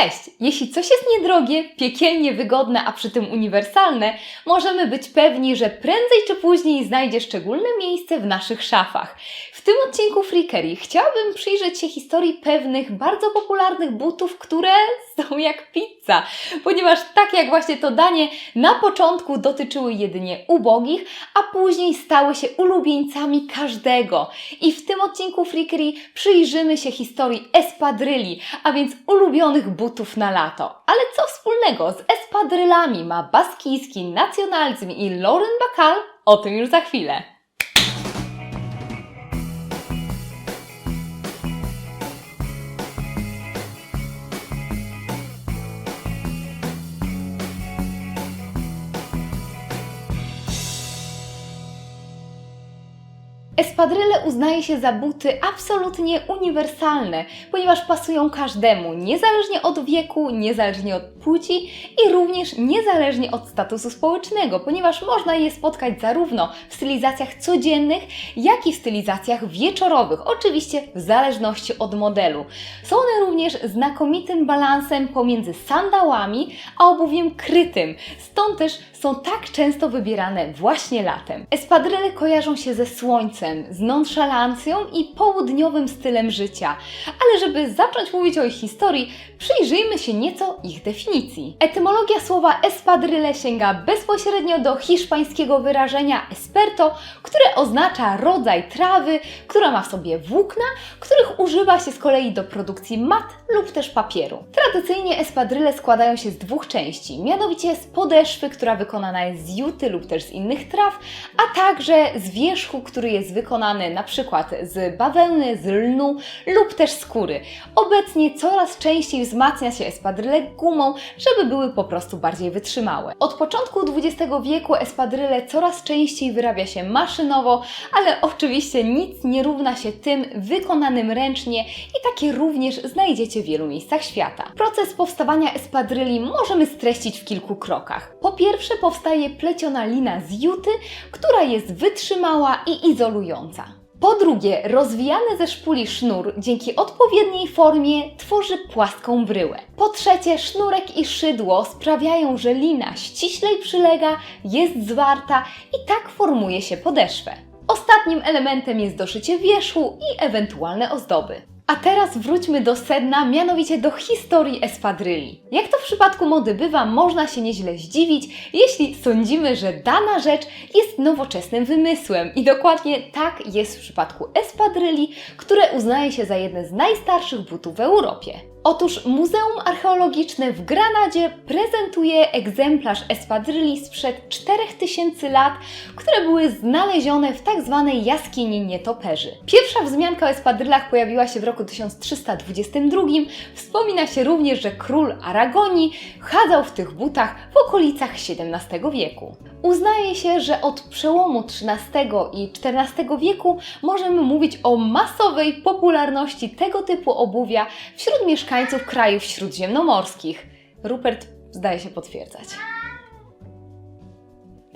Cześć! Jeśli coś jest niedrogie, piekielnie wygodne, a przy tym uniwersalne, możemy być pewni, że prędzej czy później znajdzie szczególne miejsce w naszych szafach. W tym odcinku Freakery chciałabym przyjrzeć się historii pewnych bardzo popularnych butów, które są jak pizza, ponieważ tak jak właśnie to danie, na początku dotyczyły jedynie ubogich, a później stały się ulubieńcami każdego. I w tym odcinku Freakery przyjrzymy się historii espadryli, a więc ulubionych butów na lato. Ale co wspólnego z espadrylami ma baskijski nacjonalizm i Lauren Bacall? O tym już za chwilę. Espadryle uznaje się za buty absolutnie uniwersalne, ponieważ pasują każdemu, niezależnie od wieku, niezależnie od płci i również niezależnie od statusu społecznego, ponieważ można je spotkać zarówno w stylizacjach codziennych, jak i w stylizacjach wieczorowych, oczywiście w zależności od modelu. Są one również znakomitym balansem pomiędzy sandałami a obuwiem krytym, stąd też są tak często wybierane właśnie latem. Espadryle kojarzą się ze słońcem, z nonszalancją i południowym stylem życia. Ale żeby zacząć mówić o ich historii, przyjrzyjmy się nieco ich definicji. Etymologia słowa espadryle sięga bezpośrednio do hiszpańskiego wyrażenia esperto, które oznacza rodzaj trawy, która ma w sobie włókna, których używa się z kolei do produkcji mat lub też papieru. Tradycyjnie espadryle składają się z dwóch części, mianowicie z podeszwy, która wykonana jest z juty lub też z innych traw, a także z wierzchu, który jest wykonany na przykład z bawełny, z lnu lub też skóry. Obecnie coraz częściej wzmacnia się espadryle gumą, żeby były po prostu bardziej wytrzymałe. Od początku XX wieku espadryle coraz częściej wyrabia się maszynowo, ale oczywiście nic nie równa się tym wykonanym ręcznie i takie również znajdziecie w wielu miejscach świata. Proces powstawania espadryli możemy streścić w kilku krokach. Po pierwsze powstaje pleciona lina z juty, która jest wytrzymała i izolująca. Po drugie, rozwijany ze szpuli sznur dzięki odpowiedniej formie tworzy płaską bryłę. Po trzecie, sznurek i szydło sprawiają, że lina ściślej przylega, jest zwarta i tak formuje się podeszwę. Ostatnim elementem jest doszycie wierzchu i ewentualne ozdoby. A teraz wróćmy do sedna, mianowicie do historii espadryli. Jak to w przypadku mody bywa, można się nieźle zdziwić, jeśli sądzimy, że dana rzecz jest nowoczesnym wymysłem. I dokładnie tak jest w przypadku espadryli, które uznaje się za jedne z najstarszych butów w Europie. Otóż Muzeum Archeologiczne w Granadzie prezentuje egzemplarz espadryli sprzed 4000 lat, które były znalezione w tak zwanej jaskini nietoperzy. Pierwsza wzmianka o espadrylach pojawiła się w roku 1322. Wspomina się również, że król Aragonii chadzał w tych butach w okolicach XVII wieku. Uznaje się, że od przełomu XIII i XIV wieku możemy mówić o masowej popularności tego typu obuwia wśród mieszkańców krajów śródziemnomorskich. Rupert zdaje się potwierdzać.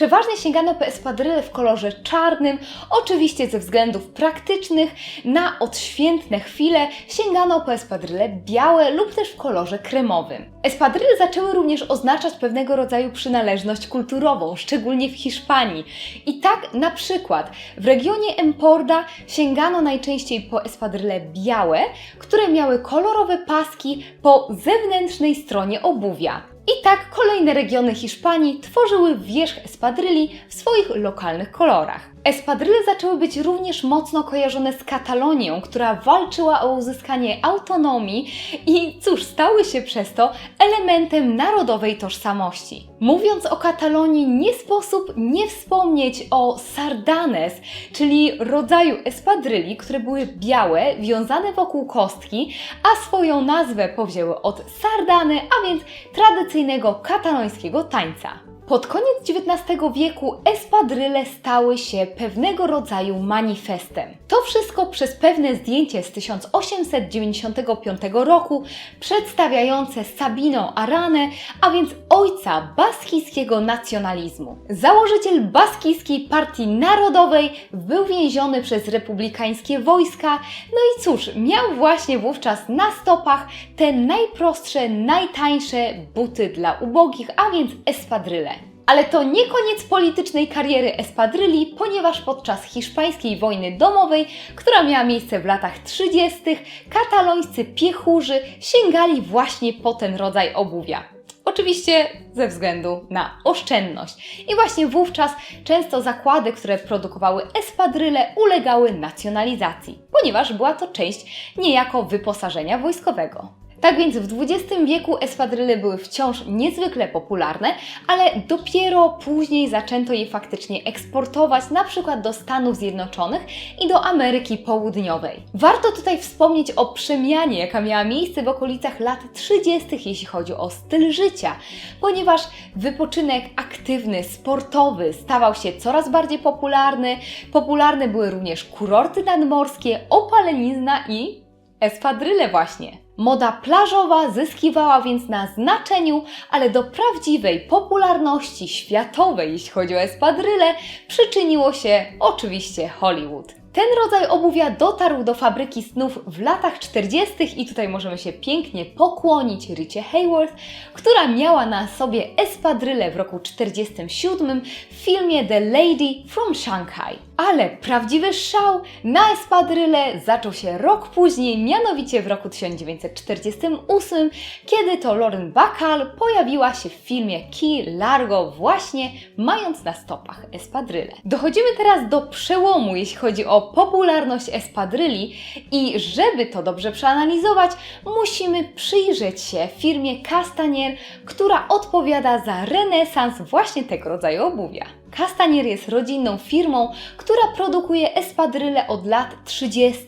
Przeważnie sięgano po espadryle w kolorze czarnym, oczywiście ze względów praktycznych. Na odświętne chwile sięgano po espadryle białe lub też w kolorze kremowym. Espadryle zaczęły również oznaczać pewnego rodzaju przynależność kulturową, szczególnie w Hiszpanii. I tak na przykład w regionie Emporda sięgano najczęściej po espadryle białe, które miały kolorowe paski po zewnętrznej stronie obuwia. I tak kolejne regiony Hiszpanii tworzyły wierzch espadryli w swoich lokalnych kolorach. Espadryle zaczęły być również mocno kojarzone z Katalonią, która walczyła o uzyskanie autonomii i cóż, stały się przez to elementem narodowej tożsamości. Mówiąc o Katalonii, nie sposób nie wspomnieć o sardanes, czyli rodzaju espadryli, które były białe, wiązane wokół kostki, a swoją nazwę powzięły od sardany, a więc tradycyjnego katalońskiego tańca. Pod koniec XIX wieku espadryle stały się pewnego rodzaju manifestem. To wszystko przez pewne zdjęcie z 1895 roku przedstawiające Sabino Aranę, a więc ojca baskijskiego nacjonalizmu. Założyciel baskijskiej partii narodowej był więziony przez republikańskie wojska, no i cóż, miał właśnie wówczas na stopach te najprostsze, najtańsze buty dla ubogich, a więc espadryle. Ale to nie koniec politycznej kariery espadryli, ponieważ podczas hiszpańskiej wojny domowej, która miała miejsce w latach 30., katalońscy piechurzy sięgali właśnie po ten rodzaj obuwia. Oczywiście ze względu na oszczędność. I właśnie wówczas często zakłady, które produkowały espadryle, ulegały nacjonalizacji, ponieważ była to część niejako wyposażenia wojskowego. Tak więc w XX wieku espadryle były wciąż niezwykle popularne, ale dopiero później zaczęto je faktycznie eksportować, na przykład do Stanów Zjednoczonych i do Ameryki Południowej. Warto tutaj wspomnieć o przemianie, jaka miała miejsce w okolicach lat 30., jeśli chodzi o styl życia, ponieważ wypoczynek aktywny, sportowy stawał się coraz bardziej popularny. Popularne były również kurorty nadmorskie, opalenizna i espadryle właśnie. Moda plażowa zyskiwała więc na znaczeniu, ale do prawdziwej popularności światowej, jeśli chodzi o espadryle, przyczyniło się oczywiście Hollywood. Ten rodzaj obuwia dotarł do fabryki snów w latach 40. i tutaj możemy się pięknie pokłonić Richie Hayworth, która miała na sobie espadryle w roku 47 w filmie The Lady from Shanghai. Ale prawdziwy szał na espadryle zaczął się rok później, mianowicie w roku 1948, kiedy to Lauren Bacall pojawiła się w filmie Key Largo właśnie mając na stopach espadryle. Dochodzimy teraz do przełomu, jeśli chodzi o popularność espadryli i żeby to dobrze przeanalizować, musimy przyjrzeć się firmie Castanier, która odpowiada za renesans właśnie tego rodzaju obuwia. Castanier jest rodzinną firmą, która produkuje espadryle od lat 30.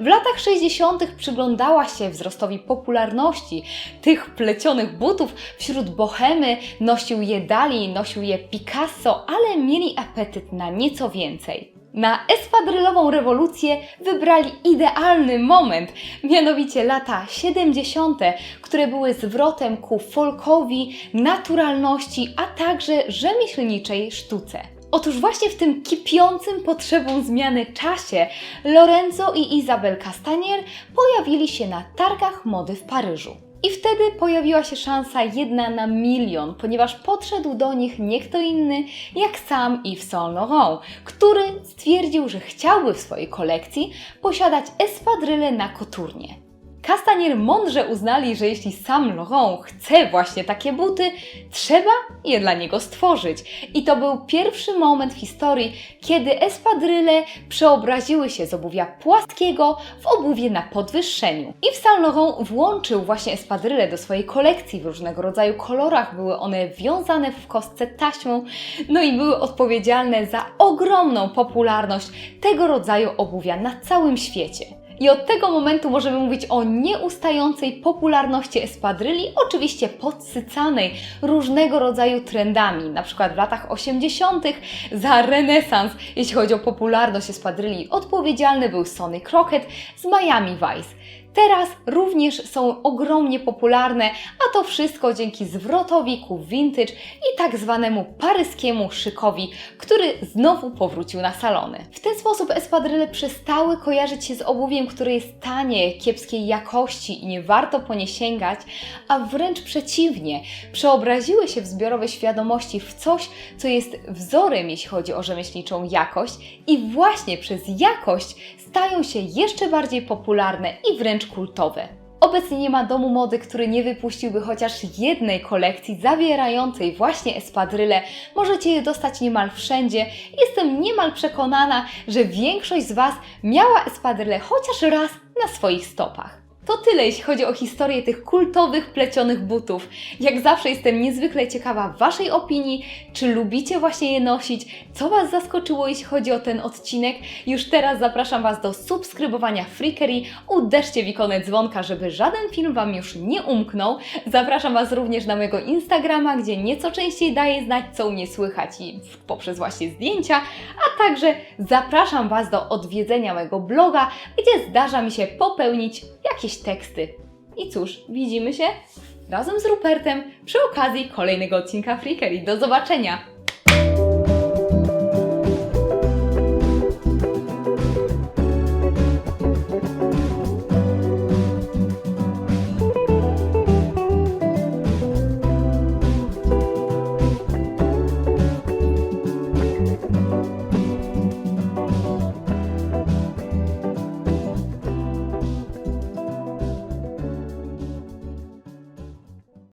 W latach 60. przyglądała się wzrostowi popularności tych plecionych butów wśród bohemy, nosił je Dali, nosił je Picasso, ale mieli apetyt na nieco więcej. Na espadrylową rewolucję wybrali idealny moment, mianowicie lata 70., które były zwrotem ku folkowi, naturalności, a także rzemieślniczej sztuce. Otóż właśnie w tym kipiącym potrzebą zmiany czasie Lorenzo i Isabel Castanier pojawili się na targach mody w Paryżu. I wtedy pojawiła się szansa jedna na milion, ponieważ podszedł do nich nie kto inny jak sam Yves Saint Laurent, który stwierdził, że chciałby w swojej kolekcji posiadać espadryle na koturnie. Castanier mądrze uznali, że jeśli sam Laurent chce właśnie takie buty, trzeba je dla niego stworzyć. I to był pierwszy moment w historii, kiedy espadryle przeobraziły się z obuwia płaskiego w obuwie na podwyższeniu. I w Saint Laurent włączył właśnie espadryle do swojej kolekcji w różnego rodzaju kolorach. Były one wiązane w kostce taśmą, no i były odpowiedzialne za ogromną popularność tego rodzaju obuwia na całym świecie. I od tego momentu możemy mówić o nieustającej popularności espadryli, oczywiście podsycanej różnego rodzaju trendami. Na przykład w latach 80. za renesans, jeśli chodzi o popularność espadryli, odpowiedzialny był Sonny Crockett z Miami Vice. Teraz również są ogromnie popularne, a to wszystko dzięki zwrotowi ku vintage i tak zwanemu paryskiemu szykowi, który znowu powrócił na salony. W ten sposób espadryle przestały kojarzyć się z obuwiem, które jest tanie, kiepskiej jakości i nie warto po nie sięgać, a wręcz przeciwnie, przeobraziły się w zbiorowej świadomości w coś, co jest wzorem, jeśli chodzi o rzemieślniczą jakość i właśnie przez jakość stają się jeszcze bardziej popularne i wręcz kultowe. Obecnie nie ma domu mody, który nie wypuściłby chociaż jednej kolekcji zawierającej właśnie espadryle. Możecie je dostać niemal wszędzie. Jestem niemal przekonana, że większość z Was miała espadryle chociaż raz na swoich stopach. To tyle, jeśli chodzi o historię tych kultowych, plecionych butów. Jak zawsze jestem niezwykle ciekawa Waszej opinii, czy lubicie właśnie je nosić, co Was zaskoczyło, jeśli chodzi o ten odcinek. Już teraz zapraszam Was do subskrybowania Freakery, uderzcie w ikonę dzwonka, żeby żaden film Wam już nie umknął. Zapraszam Was również na mojego Instagrama, gdzie nieco częściej daję znać, co u mnie słychać i poprzez właśnie zdjęcia, a także zapraszam Was do odwiedzenia mojego bloga, gdzie zdarza mi się popełnić teksty. I cóż, widzimy się razem z Rupertem przy okazji kolejnego odcinka Freakery. Do zobaczenia!